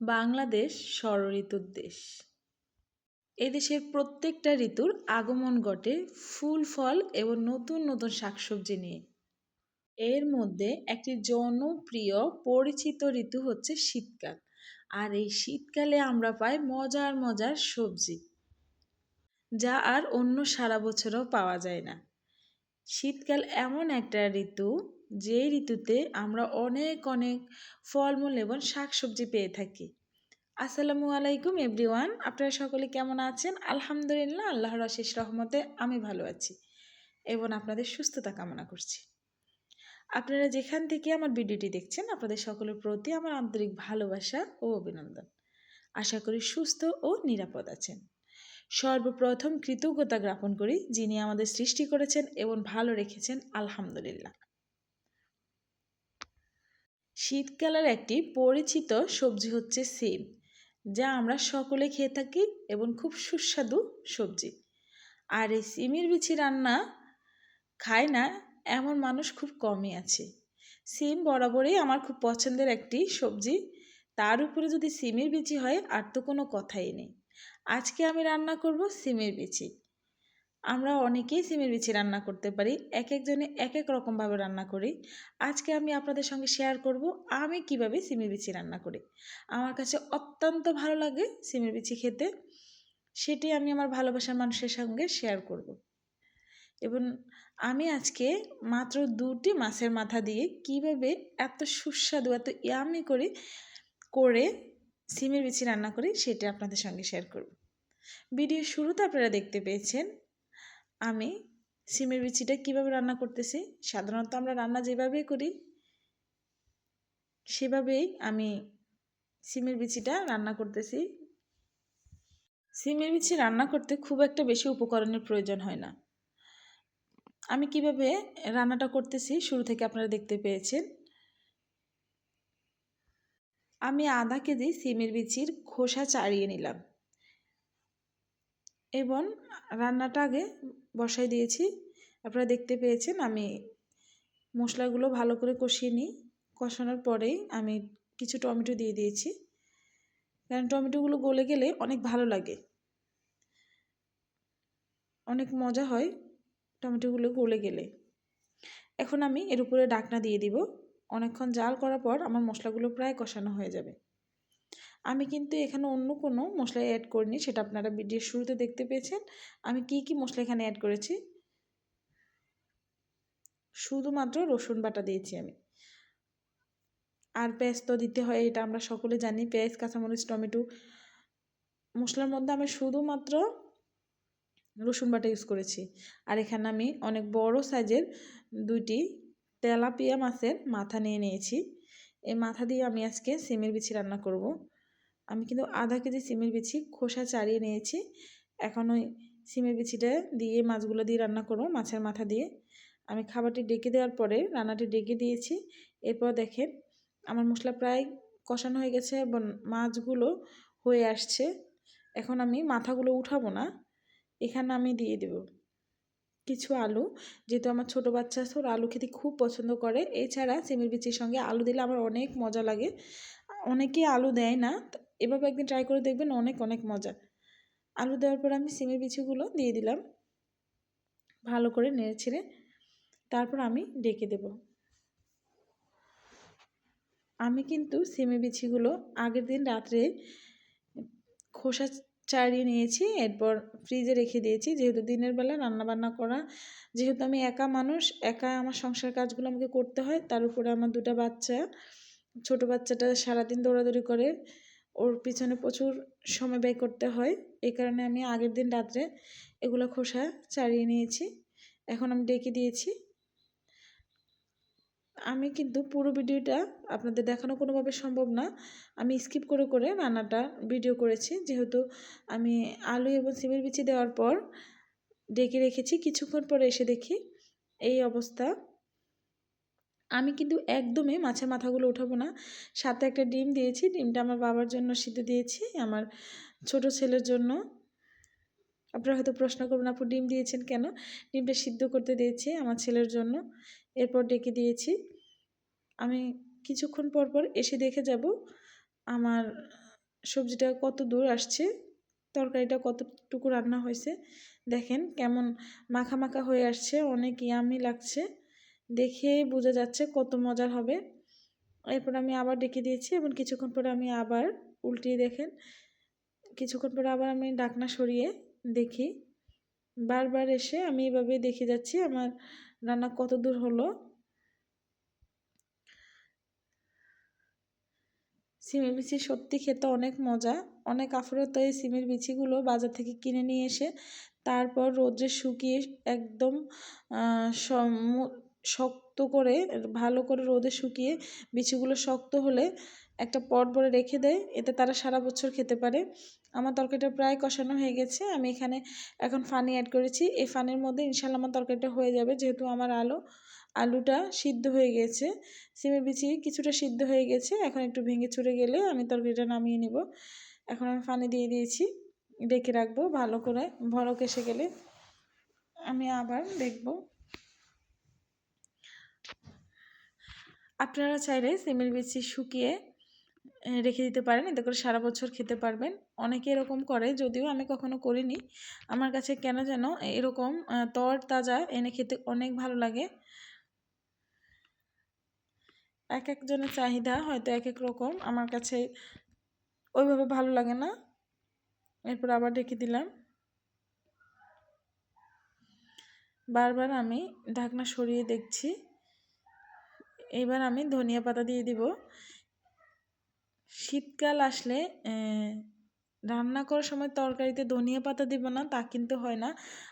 বাংলাদেশ ষড়ঋতুর দেশ। এদেশের প্রত্যেকটা ঋতুর আগমন ঘটে ফুল, ফল এবং নতুন নতুন শাকসবজি নিয়ে। এর মধ্যে একটি জনপ্রিয় পরিচিত ঋতু হচ্ছে শীতকাল। আর এই শীতকালে আমরা পাই মজার মজার সবজি, যা আর অন্য সারা বছরও পাওয়া যায় না। শীতকাল এমন একটা ঋতু যে ঋতুতে আমরা অনেক অনেক ফলমূল এবং শাকসবজি পেয়ে থাকি। আসসালামু আলাইকুম এভরিওয়ান, আপনারা সকলে কেমন আছেন? আলহামদুলিল্লাহ, আল্লাহর আশিস রহমতে আমি ভালো আছি এবং আপনাদের সুস্থতা কামনা করছি। আপনারা যেখান থেকে আমার ভিডিওটি দেখছেন, আপনাদের সকলের প্রতি আমার আন্তরিক ভালোবাসা ও অভিনন্দন। আশা করি সুস্থ ও নিরাপদ আছেন। সর্বপ্রথম কৃতজ্ঞতা জ্ঞাপন করি যিনি আমাদের সৃষ্টি করেছেন এবং ভালো রেখেছেন, আলহামদুলিল্লাহ। শীতকালের একটি পরিচিত সবজি হচ্ছে সিম, যা আমরা সকলে খেয়ে থাকি এবং খুব সুস্বাদু সবজি। আর এই সিমের বিচি রান্না খায় না এমন মানুষ খুব কমই আছে। সিম বরাবরই আমার খুব পছন্দের একটি সবজি। তার উপরে যদি সিমের বিচি হয়, আর তো কোনো কথাই নেই। আজকে আমি রান্না করব সিমের বিচি। আমরা অনেকেই সিমের বিচি রান্না করতে পারি এক একজনে এক এক রকমভাবে রান্না করি। আজকে আমি আপনাদের সঙ্গে শেয়ার করব আমি কীভাবে সিমের বিচি রান্না করি। আমার কাছে অত্যন্ত ভালো লাগে সিমের বিচি খেতে, সেটি আমি আমার ভালোবাসার মানুষের সঙ্গে শেয়ার করব। এবং আমি আজকে মাত্র দুটি মাছের মাথা দিয়ে কীভাবে এত সুস্বাদু, এত ইয়ামি করে করে সিমের বিচি রান্না করি, সেটা আপনাদের সঙ্গে শেয়ার করব। ভিডিও শুরুতে আপনারা দেখতে পেয়েছেন আমি সিমের বিচিটা কীভাবে রান্না করতেছি? সাধারণত আমরা রান্না যেভাবেই করি, সেভাবেই আমি সিমের বিচিটা রান্না করতেছি। সিমের বিচি রান্না করতে খুব একটা বেশি উপকরণের প্রয়োজন হয় না। আমি কীভাবে রান্নাটা করতেছি শুরু থেকে আপনারা দেখতে পেয়েছেন। আমি আধা কেজি সিমের বিচির খোসা চাড়িয়ে নিলাম। এবং রান্নাটা আগে বসাই দিয়েছি। আপনারা দেখতে পেয়েছেন আমি মশলাগুলো ভালো করে কষিয়ে নিই। কষানোর পরেই আমি কিছু টমেটো দিয়ে দিয়েছি। কারণ টমেটোগুলো গলে গেলে অনেক ভালো লাগে। অনেক মজা হয় টমেটোগুলো গলে গেলে। এখন আমি এর উপরে ডাকনা দিয়ে দিব। অনেকক্ষণ জাল করার পর আমার মশলাগুলো প্রায় কষানো হয়ে যাবে। আমি কিন্তু এখানে অন্য কোনো মশলা অ্যাড করিনি, সেটা আপনারা ভিডিওর শুরুতে দেখতে পেয়েছেন। আমি কি কি মশলা এখানে অ্যাড করেছি? শুধুমাত্র রসুন বাটা দিয়েছি আমি। আর পেঁয়াজ তো দিতে হয়, এটা আমরা সকলে জানি পেঁয়াজ কাঁচামরিচ, টমেটো, মশলার মধ্যে আমি শুধুমাত্র রসুন বাটা ইউজ করেছি। আর এখানে আমি অনেক বড় সাইজের দুইটি তেলাপিয়া মাছের মাথা নিয়ে নিয়েছি। এই মাথা দিয়ে আমি আজকে সিমের বিছি রান্না করব। আমি কিন্তু আধা কেজি সিমের বিছি খোসা চাড়িয়ে নিয়েছি। এখন ওই সিমের বিছিটা দিয়ে মাছগুলো দিয়ে রান্না করব মাছের মাথা দিয়ে। আমি খাবারটি ডেকে দেওয়ার পরে রান্নাটি ডেকে দিয়েছি। এরপর দেখেন আমার মশলা প্রায় কষানো হয়ে গেছে এবং মাছগুলো হয়ে আসছে। এখন আমি মাথাগুলো উঠাবো না। এখানে আমি দিয়ে দেব কিছু আলু। যেহেতু আমার ছোটো বাচ্চা আছে আলু খেতে খুব পছন্দ করে। এছাড়া সিমের বিচির সঙ্গে আলু দিলে আমার অনেক মজা লাগে। অনেকেই আলু দেয় না এভাবে একদিন ট্রাই করে দেখবেন অনেক অনেক মজা। আলু দেওয়ার পর আমি সিমের বিচিগুলো দিয়ে দিলাম। ভালো করে নেড়ে ছেড়ে তারপর আমি ডেকে দেব। আমি কিন্তু সিমের বিছিগুলো আগের দিন রাত্রে খোসা চাড়িয়ে নিয়েছি, এরপর ফ্রিজে রেখে দিয়েছি। যেহেতু দিনের বেলা রান্নাবান্না করা, যেহেতু আমি একা মানুষ, একা আমার সংসার কাজগুলো আমাকে করতে হয়, তার উপরে আমার দুটা বাচ্চা। ছোট বাচ্চাটা সারাদিন দৌড়াদৌড়ি করে ওর পিছনে প্রচুর সময় ব্যয় করতে হয়। এই কারণে আমি আগের দিন রাত্রে এগুলো খোসা ছাড়িয়ে নিয়েছি। এখন আমি ডেকে দিয়েছি। আমি কিন্তু পুরো ভিডিওটা আপনাদের দেখানো কোনোভাবে সম্ভব না। আমি স্কিপ করে করে রান্নাটা ভিডিও করেছি। যেহেতু আমি আলু এবং সিমের বিচি দেওয়ার পর ডেকে রেখেছি। কিছুক্ষণ পরে এসে দেখি এই অবস্থা। আমি কিন্তু একদমই মাছের মাথাগুলো উঠাবো না। সাথে একটা ডিম দিয়েছি, ডিমটা আমার বাবার জন্য সিদ্ধ দিয়েছি, আমার ছোট ছেলের জন্য। আপনারা হয়তো প্রশ্ন করবেন, আপু, ডিম দিয়েছেন কেন? ডিমটা সিদ্ধ করতে দিয়েছি আমার ছেলের জন্য, এরপর ডেকে দিয়েছি। আমি কিছুক্ষণ পর পর এসে দেখে যাব আমার সবজিটা কত দূর আসছে, তরকারিটা কতটুকু রান্না হয়েছে। দেখেন কেমন মাখা মাখা হয়ে আসছে, অনেক ইয়ামি লাগছে। দেখেই বোঝা যাচ্ছে কত মজার হবে। এরপর আমি আবার ডেকে দিয়েছি এবং কিছুক্ষণ পরে আমি আবার উল্টিয়ে দেখেন। কিছুক্ষণ পরে আবার আমি ডাকনা সরিয়ে দেখি। বারবার এসে আমি এভাবে দেখে যাচ্ছি আমার রান্না কত দূর হলো। সিমের বিচি সত্যি খেতে অনেক মজা। অনেক আফরত এই সিমের বিচিগুলো বাজার থেকে কিনে নিয়ে এসে তারপর রোদ্রে শুকিয়ে একদম শক্ত করে ভালো করে রোদে শুকিয়ে বিচিগুলো শক্ত হলে একটা পট ভরে রেখে দেয়। এতে তারা সারা বছর খেতে পারে। আমার তরকারিটা প্রায় কষানো হয়ে গেছে। আমি এখানে এখন ফানি অ্যাড করেছি। এই ফানির মধ্যে ইনশাল্লাহ আমার তরকারিটা হয়ে যাবে। যেহেতু আমার আলো, আলুটা সিদ্ধ হয়ে গেছে। সিমের বিচি কিছুটা সিদ্ধ হয়ে গেছে। এখন একটু ভেঙে চুরে গেলে আমি তরকারিটা নামিয়ে নিব। এখন আমি ফানি দিয়ে দিয়েছি। ডেকে রাখব। ভালো করে ভরক এসে গেলে আমি আবার দেখব। আপনারা চাইলে সিমের বিচি শুকিয়ে রেখে দিতে পারেন। এতে করে সারা বছর খেতে পারবেন। অনেকে এরকম করে, যদিও আমি কখনো করিনি। আমার কাছে কেন যেন এরকম তর তাজা এনে খেতে অনেক ভালো লাগে। এক একজনের চাহিদা হয়তো এক এক রকম। আমার কাছে ওইভাবে ভালো লাগে না। এরপর আবার ঢেকে দিলাম। বারবার আমি ঢাকনা সরিয়ে দেখছি। এবার আমি ধনিয়া পাতা দিয়ে দিব। শীতকাল আসলে রান্না করার সময় তরকারিতে ধনিয়া পাতা দিব না, তা কিন্তু হয় না।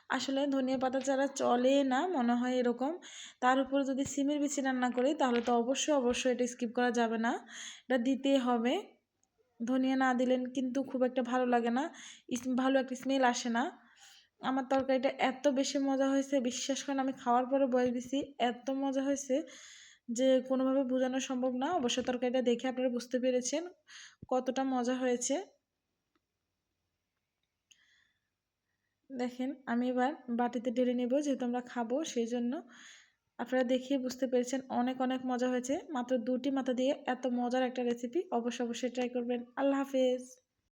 আসলে ধনিয়া পাতা ছাড়া চলে না, মনে হয় এরকম, তার উপর যদি সিমের বিচি রান্না করি, তাহলে তো অবশ্যই অবশ্যই এটা স্কিপ করা যাবে না। এটা দিতেই হবে। ধনিয়া না দিলেন কিন্তু খুব একটা ভালো লাগে না। ভালো একটা স্মেল আসে না। আমার তরকারিটা এত বেশি মজা হয়েছে, বিশ্বাস করেন আমি খাওয়ার পরে বয়ে দিছি, এত মজা হয়েছে। যে কোনোভাবে বোঝানো সম্ভব না। অবশ্য তরকারিটা দেখে আপনারা বুঝতে পেরেছেন কতটা মজা হয়েছে। দেখেন, আমি এবার বাটিতে ঢেলে নেব যেহেতু আমরা খাব সেই জন্য আপনারা দেখিয়ে বুঝতে পেরেছেন অনেক অনেক মজা হয়েছে। মাত্র দুটি মাথা দিয়ে এত মজার একটা রেসিপি অবশ্যই অবশ্যই ট্রাই করবেন। আল্লাহ হাফেজ।